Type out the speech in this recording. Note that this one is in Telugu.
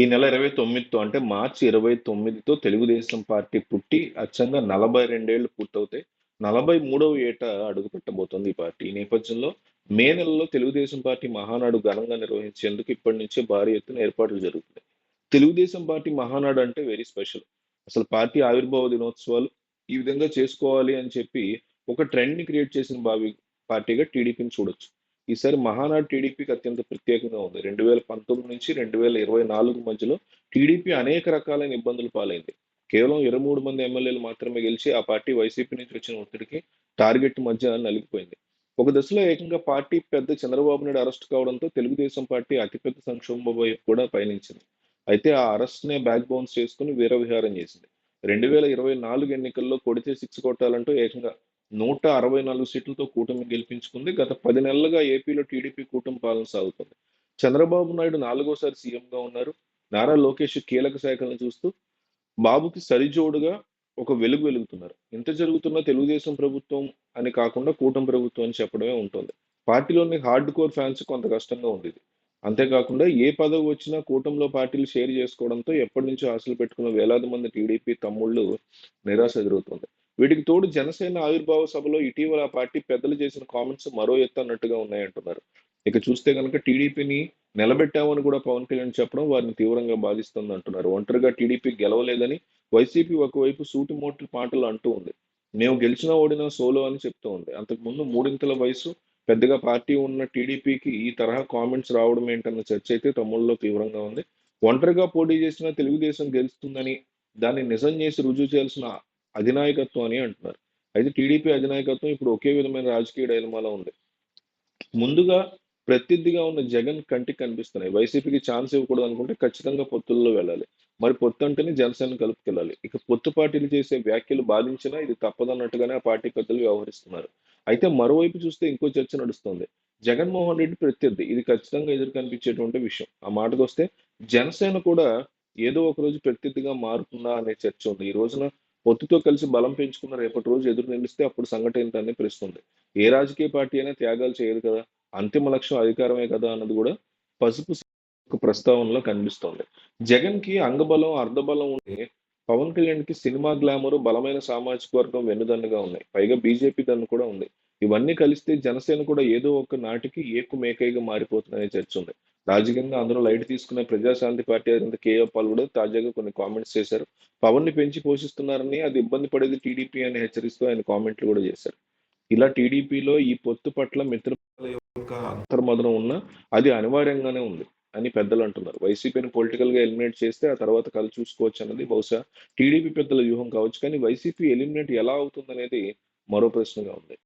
ఈ నెల ఇరవై తొమ్మిదితో అంటే మార్చి ఇరవై తొమ్మిదితో తెలుగుదేశం పార్టీ పుట్టి అచ్చంగా నలభై రెండేళ్ళు పూర్తవుతాయి. నలభై మూడవ ఏట అడుగు పెట్టబోతోంది ఈ పార్టీ. ఈ నేపథ్యంలో మే నెలలో తెలుగుదేశం పార్టీ మహానాడు ఘనంగా నిర్వహించేందుకు ఇప్పటి నుంచే భారీ ఎత్తున ఏర్పాట్లు జరుగుతున్నాయి. తెలుగుదేశం పార్టీ మహానాడు అంటే వెరీ స్పెషల్. అసలు పార్టీ ఆవిర్భావ దినోత్సవాలు ఈ విధంగా చేసుకోవాలి అని చెప్పి ఒక ట్రెండ్ని క్రియేట్ చేసిన భావి పార్టీగా టీడీపీని చూడొచ్చు. ఈసారి మహానాడు టీడీపీకి అత్యంత ప్రత్యేకంగా ఉంది. రెండు వేల పంతొమ్మిది నుంచి రెండు వేల ఇరవై నాలుగు మధ్యలో టీడీపీ అనేక రకాలైన ఇబ్బందులు పాలైంది. కేవలం ఇరవై మూడు మంది ఎమ్మెల్యేలు మాత్రమే గెలిచి ఆ పార్టీ వైసీపీ నుంచి వచ్చిన ఒత్తిడికి టార్గెట్ మధ్య నలిగిపోయింది. ఒక దశలో ఏకంగా పార్టీ పెద్ద చంద్రబాబు నాయుడు అరెస్ట్ కావడంతో తెలుగుదేశం పార్టీ అతిపెద్ద సంక్షోభం వైపు కూడా పయనించింది. అయితే ఆ అరెస్ట్ నే బ్యాక్ బౌన్స్ చేసుకుని వీర విహారం చేసింది. రెండు వేల ఇరవై నాలుగు ఎన్నికల్లో కొడితే సిక్స్ కొట్టాలంటూ ఏకంగా నూట అరవై నాలుగు సీట్లతో కూటమి గెలిపించుకుంది. గత పది నెలలుగా ఏపీలో టీడీపీ కూటమి పాలన సాగుతుంది. చంద్రబాబు నాయుడు నాలుగోసారి సీఎంగా ఉన్నారు. నారా లోకేష్ కీలక శాఖలను చూస్తూ బాబుకి సరిజోడుగా ఒక వెలుగు వెలుగుతున్నారు. ఇంత జరుగుతున్న తెలుగుదేశం ప్రభుత్వం అని కాకుండా కూటమి ప్రభుత్వం అని చెప్పడమే ఉంటుంది. పార్టీలోని హార్డ్ కోర్ ఫ్యాన్స్ కొంత కష్టంగా ఉంది అంతేకాకుండా ఏ పదవి వచ్చినా కూటమిలో పార్టీలు షేర్ చేసుకోవడంతో ఎప్పటి నుంచో ఆశలు పెట్టుకున్న వేలాది మంది టీడీపీ తమ్ముళ్ళు నిరాశ ఎదురవుతుంది. వీటికి తోడు జనసేన ఆవిర్భావ సభలో ఇటీవల ఆ పార్టీ పెద్దలు చేసిన కామెంట్స్ మరో ఎత్తు అన్నట్టుగా ఉన్నాయంటున్నారు. ఇక చూస్తే కనుక టీడీపీని నిలబెట్టామని కూడా పవన్ కళ్యాణ్ చెప్పడం వారిని తీవ్రంగా బాధిస్తుంది అంటున్నారు ఒంటరిగా టీడీపీ గెలవలేదని వైసీపీ ఒకవైపు సూటిమోటి పాటలు అంటూ ఉంది. మేము గెలిచినా ఓడినా సోలో అని చెప్తూ ఉంది. అంతకుముందు మూడింతల వయసు పెద్దగా పార్టీ ఉన్న టీడీపీకి ఈ తరహా కామెంట్స్ రావడం ఏంటన్న చర్చ అయితే తమ్ముళ్ళలో తీవ్రంగా ఉంది. ఒంటరిగా పోటీ చేసిన తెలుగుదేశం గెలుస్తుందని దాన్ని నిజం చేసి రుజువు చేయాల్సిన అధినాయకత్వం అని అంటున్నారు. అయితే టీడీపీ అధినాయకత్వం ఇప్పుడు ఒకే విధమైన రాజకీయ డైలమాలో ఉంది. ముందుగా ప్రత్యర్థిగా ఉన్న జగన్ కంటికి కనిపిస్తున్నాయి. వైసీపీకి ఛాన్స్ ఇవ్వకూడదు అనుకుంటే ఖచ్చితంగా పొత్తుల్లో వెళ్ళాలి. మరి పొత్తు అంటేనే జనసేన కలుపుకెళ్ళాలి. ఇక పొత్తు పార్టీలు చేసే వ్యాఖ్యలు బాధించినా ఇది తప్పదన్నట్టుగానే ఆ పార్టీ పెద్దలు వ్యవహరిస్తున్నారు. అయితే మరోవైపు చూస్తే ఇంకో చర్చ నడుస్తుంది. జగన్మోహన్ రెడ్డి ప్రత్యర్థి. ఇది ఖచ్చితంగా ఎదురు కనిపించేటువంటి విషయం. ఆ మాటకు వస్తే జనసేన కూడా ఏదో ఒక రోజు ప్రత్యర్థిగా మారుతుందా అనే చర్చ ఉంది. ఈ రోజున పొత్తుతో కలిసి బలం పెంచుకున్న రేపటి రోజు ఎదురు నిలిస్తే అప్పుడు సంఘటన ఏంటని ప్రశ్నిస్తుంది ఏ రాజకీయ పార్టీ అయినా త్యాగాలు చేయదు కదా. అంతిమ లక్ష్యం అధికారమే కదా అన్నది కూడా పసుపు ప్రస్తావనలో కనిపిస్తోంది. జగన్కి అంగబలం అర్ధబలం ఉంటే పవన్ కళ్యాణ్కి సినిమా గ్లామర్ బలమైన సామాజిక వర్గం వెన్నుదన్నుగా ఉన్నాయి. పైగా బీజేపీ దన్ను కూడా ఉంది. ఇవన్నీ కలిస్తే జనసేన కూడా ఏదో ఒక నాటికి ఏకు మేకైగా మారిపోతుందనే చర్చ ఉంది. రాజకీయంగా అందరూ లైట్ తీసుకునే ప్రజాశాంతి పార్టీ అధినేత కేఏ పాల్ కూడా తాజాగా కొన్ని కామెంట్స్ చేశారు. పవన్ని పెంచి పోషిస్తున్నారని అది ఇబ్బంది పడేది టీడీపీ అని హెచ్చరిస్తూ ఆయన కామెంట్లు కూడా చేశారు. ఇలా టీడీపీలో ఈ పొత్తు పట్ల మిత్రుల యొక్క అంతర్మదనం ఉన్నా అది అనివార్యంగానే ఉంది అని పెద్దలు అంటున్నారు. వైసీపీని పొలిటికల్గా ఎలిమినేట్ చేస్తే ఆ తర్వాత కలు చూసుకోవచ్చు అన్నది బహుశా టీడీపీ పెద్దల వ్యూహం కావచ్చు. కానీ వైసీపీ ఎలిమినేట్ ఎలా అవుతుంది అనేది మరో ప్రశ్నగా ఉంది.